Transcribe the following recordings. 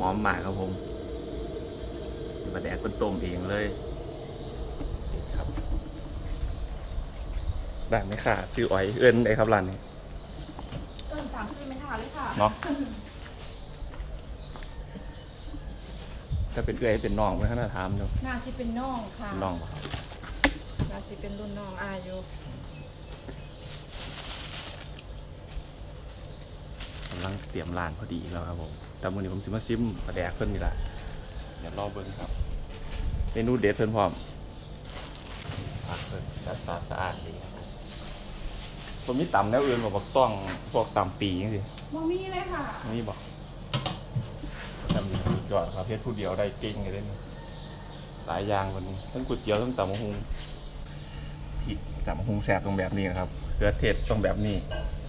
หอมมากครับผมปลาแดกเป็นต้มเองเลยนี่ครับได้ไหมค่ะซื้ออ้อยเอิ้นได้ครับร้านนี้เอิญตามซื้อไม่ทานเลยค่ะเนาะถ้าเป็นเอื้อยเป็นน้องไม่ขนาดถามเนาะนาสิเป็นน้องค่ะน้องบ่ครับนาสิเป็นรุ่นน้องอายุ กำลังเตรียมร้านพอดีแล้วครับผมแต่มื้อนี้ผมสิมาซิมปลาแดกเพิ่นนี่ล่ะเดี๋ยวรอเบิ่งครับเมนูเด็ดเพิ่นพร้อมผักเพิ่นสะอาดสะอาดดีครับผมผมมีตำแนวอื่นบ่บักต้องพวกตำปีจังซี่มอมี่เลยค่ะนี่บอกทำอย่างสุดยอดครับเพชรผู้เดียวได้เก่งเลยเด้นี่หลายอย่างวันนี้ทั้งก๋วยเตี๋ยวทั้งตำมะฮุงที่ตำมะฮุงแซ่บตรงแบบนี้นะครับเกลือเทศตรงแบบนี้อาจ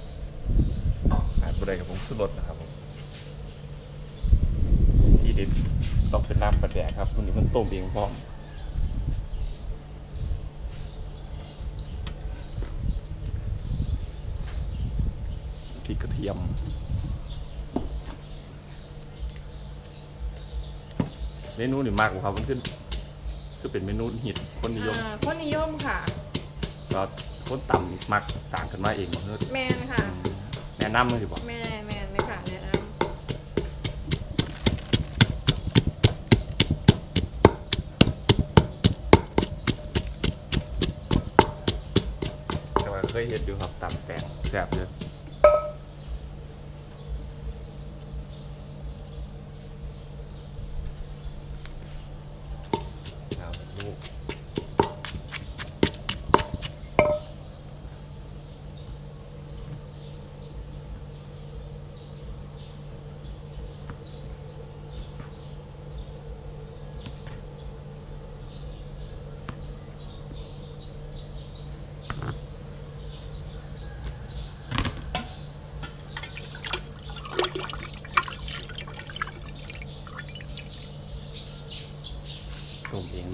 บุได้กับผมสุดรสนะครับผมที่เด็ดต้องเป็นน้ำปลาแดกครับตัวนี้มันต้มเองพร้อมพริกกระเทียมเมนูนี่มากกว่าครับมันขึ้นคือเป็นเมนูฮิตคนนิยมอ่าคนนิยมค่ะ ก็คนต่ำมักสร้างกันมาเองบ่เฮ้ยแมนค่ะ แนะนำเลยสิบอกแม่แมนไหมค่ะแนะนแต่ว่าเคยเห็นอยู่ครับตำแตงแซ่บเลยอาลูก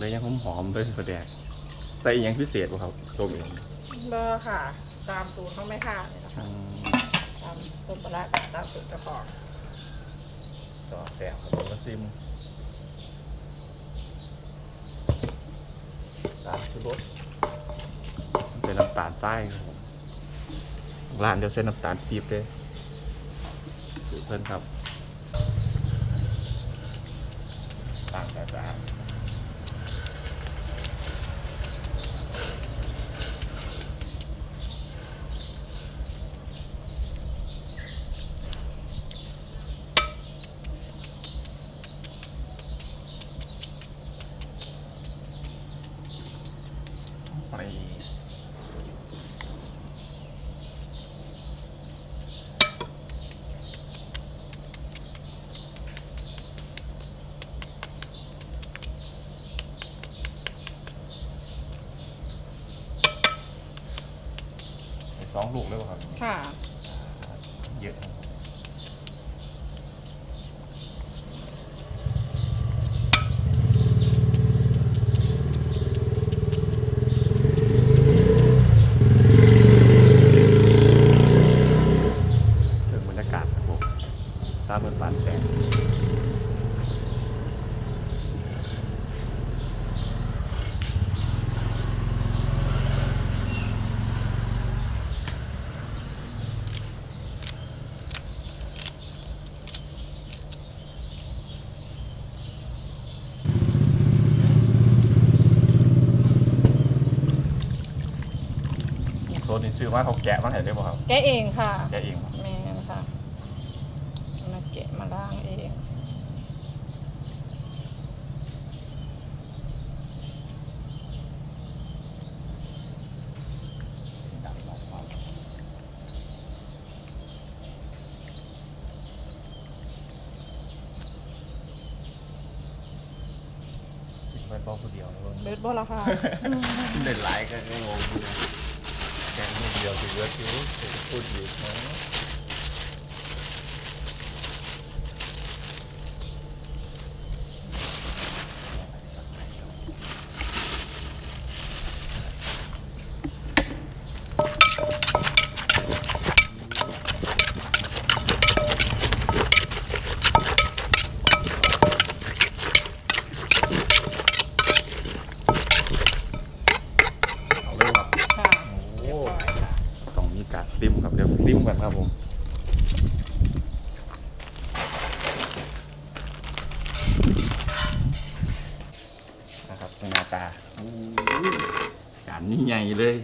ต้มเองเลยยังหอมๆเลยกระแดกใส่อหยังพิเศษบ่ครับต้มเองำเบอร์ค่ะ ตามสูตรของแม่ค่ะนี่นะคะอืมตามต้มปลาร้าตามสูตรเจ้าของต่อแซ่บครับผมก็ซิมตามชุดรสใส่น้ำตาลทรายครับผมร้านเดียวใส่น้ำตาลปี๊บเลยสูตรเพิ่นครับต่างสายสะอาด ไปไปสองลูกเลยป่ะครับ ค่ะ เยอะครับถึงบรรยากาศครับผมตามเมืองปานแสงโซนนี้ซื้อมาเขาแกะมาให้ได้ป่ะครับ แกะเองค่ะแกะเองบ่แมนค่ะมาแกะมาล้างเองสีดำลองมาคิดไว้บอกคนเดียวนะว่าเบิดบ่ละค่ะ เด่นหลายก็งง อยู่นะแกงลูกเดียวถือว่าคิ้วถือพูดอยู่นะ นะครับหน้าตาโอ้ยจา นี่ใหญ่เลย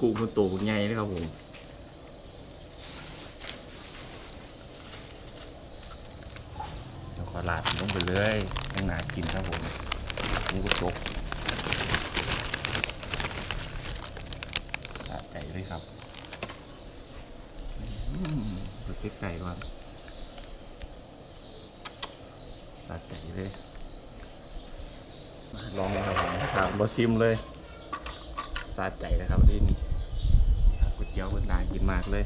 กุ้งมันโตใหญ่เลยครับผมแล้วก็ราดลงไปเลยยังหนากินครับผมหมูกระจกสะใจเลยครับอืมเปิดไก่ก่อนสะใจเลยลองเลยครับผมครับบอซิมเลย สาใจนะครับที่นี่ครับก๋วยเตี๋ยวมันน่ากินมากเลย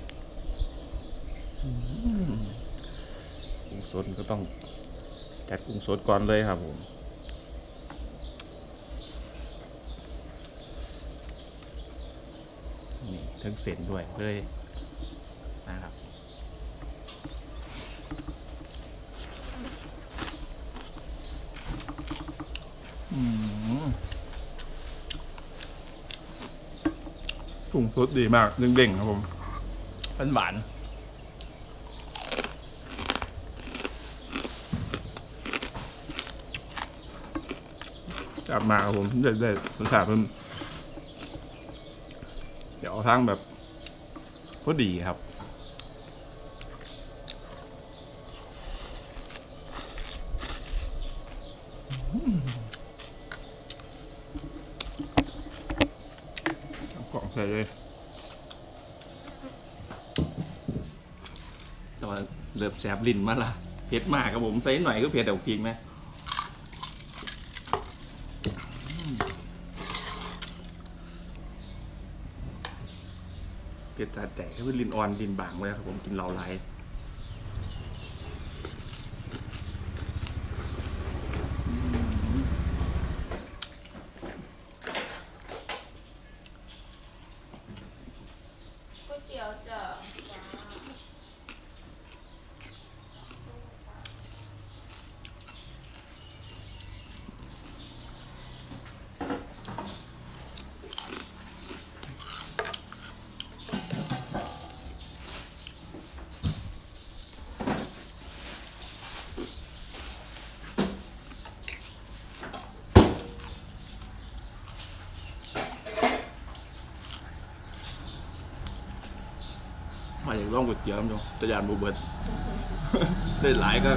กุ้งสดก็ต้องจัดกุ้งสดก่อนเลยครับผมนี่ทั้งเส้นด้วยเลยนะครับ อืม ถุงสดดีมากเด้งๆครับผมเป็นหวานจับมาครับผมได้ได้รสชาติมันเดี๋ยวเอาทั้งแบบพอดีครับ เอากล่องใส่เลย แต่ ว่าเริ่มแสบลิ้นมาละเผ็ดมากครับผมใส่หน่อยก็เผ็ดแต่พริกไหมเผ็ดสาใจคือลิ้นอ่อนลิ้นบางไว้ครับผมกินเหลาไหลก๋วยเตี๋ยวจ้ะ ร่องก๋วยเตี๋ยวมั้งจะยานบูเบิร์ดได้หลายก็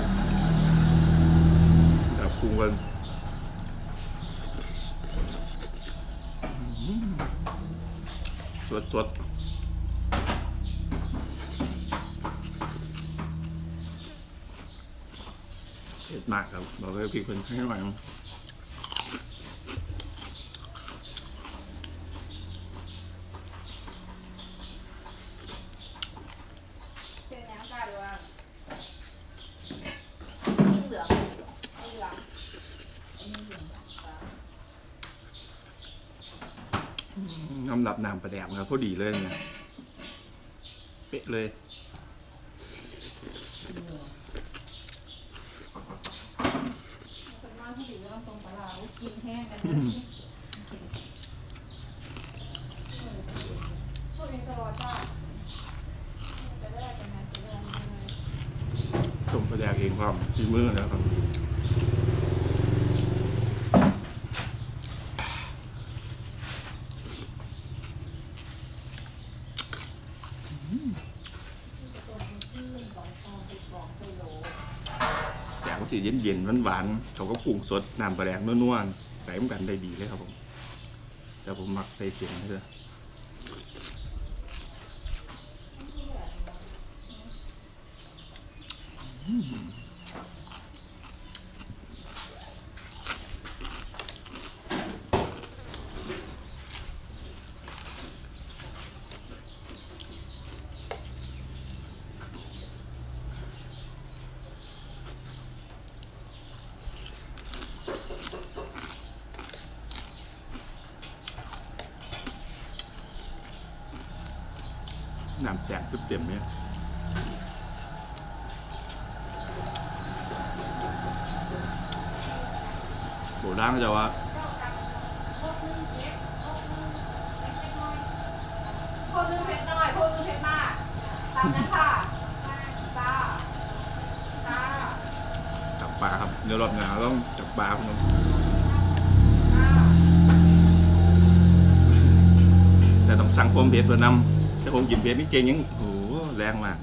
แบบปรุงกันสดสดเผ็ดมากครับบอกเลยพริกเป็นให้หน่อย เป็นยังไงหรือว่าเหลืองเหลืองอันนี้เหลืองจ้ะ น้ำหลับน้ำประแดกนะครับ พอดีเลยเนี่ยเป๊ะเลยเป็นว่าที่ดีก็ต้องตรงปลาร้าอุ๊ยกินแห้งกันอืมพวกนี้ตลอดจ้าจะได้กันนะจะได้กันนะส่งประแดกเองความฝีมือแล้วครับ อยากสีเย็นๆหวานๆเขาก็ปรุงสดน้ำปลาแดงนัวๆใส่กันได้ดีเลยครับผมแต่ผมหมักใส่เสียงให้ด้ น้ำแจกเต็มเนี่ยโบราณก็จะว่าพวกนึงเผ็ดน้อยพวกนึงเผ็ดมากตามนั้นค่ะจ้าจ้าครับปลาครับเดี๋ยวรอบหน้าต้องจับปลาครับผมอ่าแต่ต้องสั่งความเผ็ดเพื่อนำ ผมกินเผ็ดนี่เก่งยังโอ้โหแรงมาก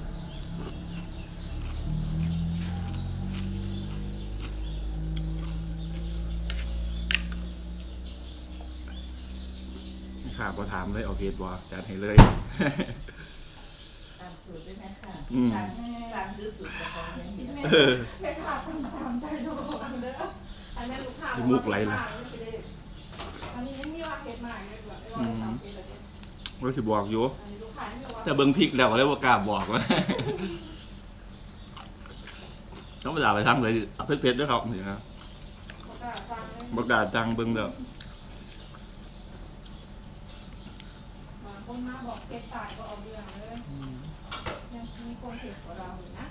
ค่ะพอถามเลยเอาเผ็ดบ่จัดให้เลย ตามสูตรด้วยนะคะอืม สั่งสั่งซื้อสูตรกับของอย่างนี้เออเพชรขาดคนตามใจเจ้าของเด้ออันนี้ลูกค้ามุกไหลล่ะ อันนี้ยังมีว่าเพชรมาเลยแบบไม่ว่าสามเพชรเลย ว่าสิบอกอยู่อันนี้ลูกค้าไม่ว่าแต่เบิ่งพริกแล้วก็เลยว่ากล้าบอกว่าต้องไปด่าไปทำเลยเอาเผ็ดๆด้วยครับนี่ครับประกาศฟังเลยบอกด่าจังเบิ่งเด้อบางคนมาบอกเพชรตายก็เอาเรื่องเลยยังมีคนเห็นกว่าเราอยู่นะ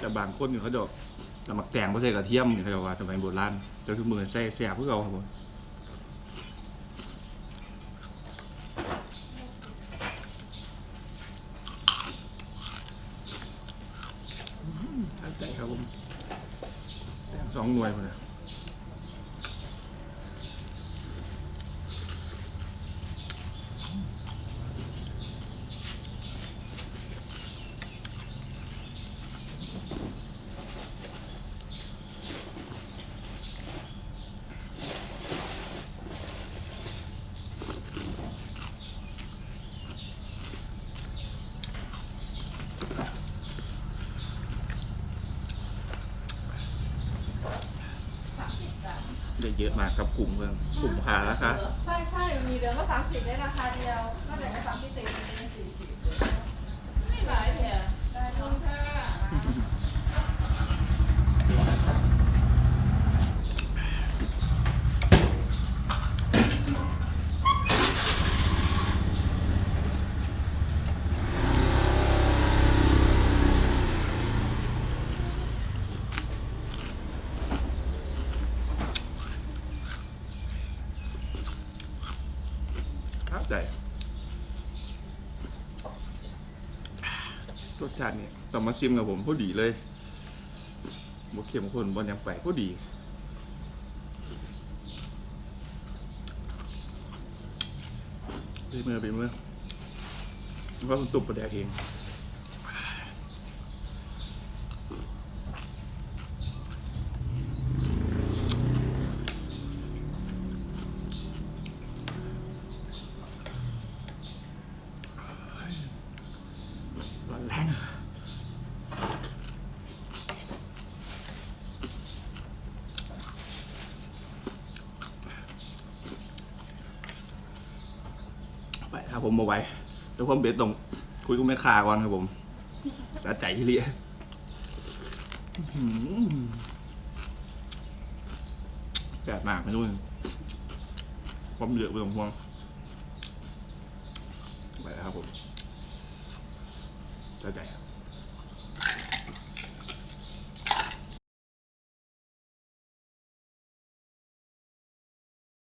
แต่บางคนนี่เขาจะตำหมักแตงบ่ใส่กระเทียมนี่เขาจะว่าสมัยโบราณแต่คือมือใส่แซ่บคือเก่าครับผมอืมตั้งใจครับผม แต ยอะได้เยอะมากครับกลุ่มเพิ่งกลุ่มขาแล้วคะ ใช่ใช่มีเดือนก็สามสิบได้ราคาเดียวนอกจากไอ้สามพิเศษเป็นสี่สิบไม่หลายเนี่ย ได้ทุนค่ะ ครับ ใจรสชาติเนี่ยต้องมาชิมกับผมพอดีเลยบวเข็มข้นบอลยังไปพอดี ไปเมื่อไปเมื่อว่าคุณตุบประแดกเองร้อนแรงไปครับ ผมมาไว้แต่ความเบ็ดตรงคุยกับแม่ค้าก่อนครับผมสะใจที่เรียแสบมากไม่รู้ความเยอะไปตรงห่วงไปแล้วครับผมสะใจครับ